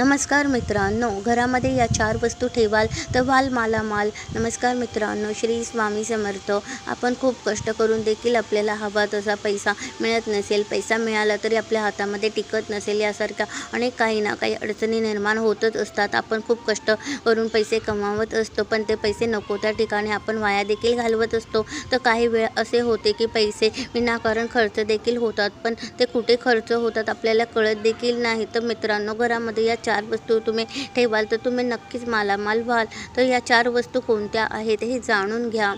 नमस्कार मित्रांनो घरामध्ये या चार वस्तू ठेवाल तर व्हाल मालामाल. नमस्कार मित्रांनो श्री स्वामी समर्थ. आपण खूप कष्ट करून देखील आपल्याला हवा तसा पैसा मिळत नसेल. पैसा मिळाला तरी आपल्या हातामध्ये टिकत नसेल यासारख्या अनेक काही ना काही अडचणी निर्माण होतच असतात. आपण खूप कष्ट करून पैसे कमावत असतो पण ते पैसे नको. त्या ठिकाणी आपण वाया देखील घालवत असतो. तर काही वेळ असे होते की पैसे विनाकारण खर्च देखील होतात पण ते कुठे खर्च होतात आपल्याला कळत देखील नाही. तर मित्रांनो घरामध्ये या चार वस्तू तुम्ही ठेवाल तर तुम्ही नक्कीच मालामाल व्हाल. तर या चार वस्तू कोणत्या आहेत हे जाणून घ्या.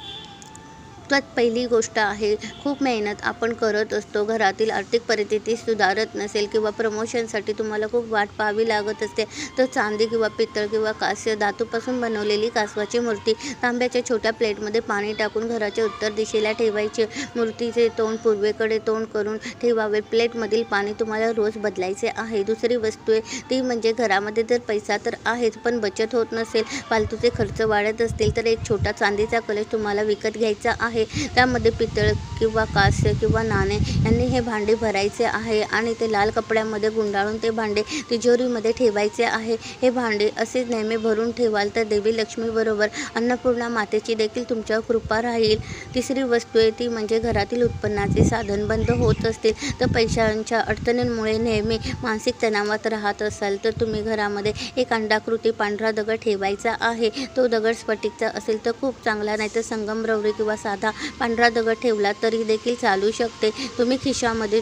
त्यात पहिली गोष्ट आहे खूप मेहनत आपण करत असतो. घरातील आर्थिक परिस्थिती सुधारत नसेल किंवा प्रमोशनसाठी तुम्हाला खूप वाट पाहावी लागत असते तर चांदी किंवा पितळ किंवा कास्य धातूपासून बनवलेली कासवाची मूर्ती तांब्याच्या छोट्या प्लेटमध्ये पाणी टाकून घराच्या उत्तर दिशेला ठेवायचे. मूर्तीचे तोंड पूर्वेकडे तोंड करून ठेवावे. प्लेटमधील पाणी तुम्हाला रोज बदलायचे आहे. दुसरी वस्तू आहे ती म्हणजे घरामध्ये जर पैसा तर आहेच पण बचत होत नसेल. फालतूचे खर्च वाढत असतील तर एक छोटा चांदीचा कलश तुम्हाला विकत घ्यायचा आहे. त्यामध्ये पितळ किंवा कास्य किंवा नाणे यांनी हे भांडे भरायचे आहे आणि ते लाल कपड्यामध्ये गुंडाळून ते भांडे तिजोरीमध्ये ठेवायचे आहे. हे भांडे असेच नेहमी भरून ठेवाल तर देवी लक्ष्मीबरोबर अन्नपूर्णा मातेची देखील तुमच्यावर कृपा राहील. तिसरी वस्तू आहे ती म्हणजे घरातील उत्पन्नाचे साधन बंद होत असतील तर पैशांच्या अडचणींमुळे नेहमी मानसिक तणावात राहत असाल तर तुम्ही घरामध्ये एक अंडाकृती पांढरा दगड ठेवायचा आहे. तो दगड स्फटिकचा असेल तर खूप चांगला नाही तर संगमरवरी किंवा साधा पांढरा दगड ठेवला तरी देखील चालू शकते. तुम्ही खिशामध्ये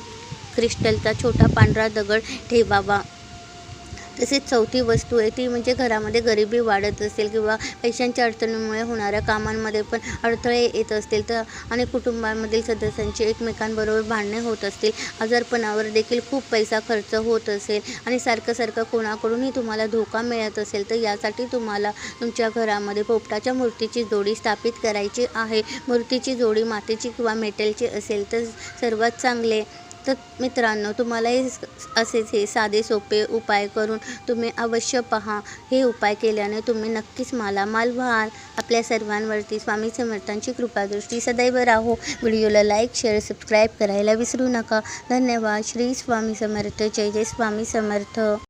क्रिस्टलचा छोटा पांढरा दगड ठेवावा. तसेच चौथी वस्तू आहे ती म्हणजे घरामध्ये गरिबी वाढत असेल किंवा पैशांच्या अडचणीमुळे होणाऱ्या कामांमध्ये पण अडथळे येत असतील तर आणि कुटुंबामधील सदस्यांची एकमेकांबरोबर भांडणे होत असतील आजारपणावर देखील खूप पैसा खर्च होत असेल आणि सारखं सारखं कोणाकडूनही तुम्हाला धोका मिळत असेल तर यासाठी तुम्हाला तुमच्या घरामध्ये पोपटाच्या मूर्तीची जोडी स्थापित करायची आहे. मूर्तीची जोडी मातीची किंवा मेटलची असेल तर सर्वात चांगले तर मित्रांनो तुम्हाला हे असेच हे साधे सोपे उपाय करून तुम्ही अवश्य पहा. हे उपाय केल्याने तुम्ही नक्कीच मालामाल व्हाल आपल्या सर्वांवरती स्वामी समर्थांची कृपादृष्टी सदैव राहो. व्हिडिओला लाईक शेअर सबस्क्राईब करायला विसरू नका. धन्यवाद. श्री स्वामी समर्थ. जय जय स्वामी समर्थ.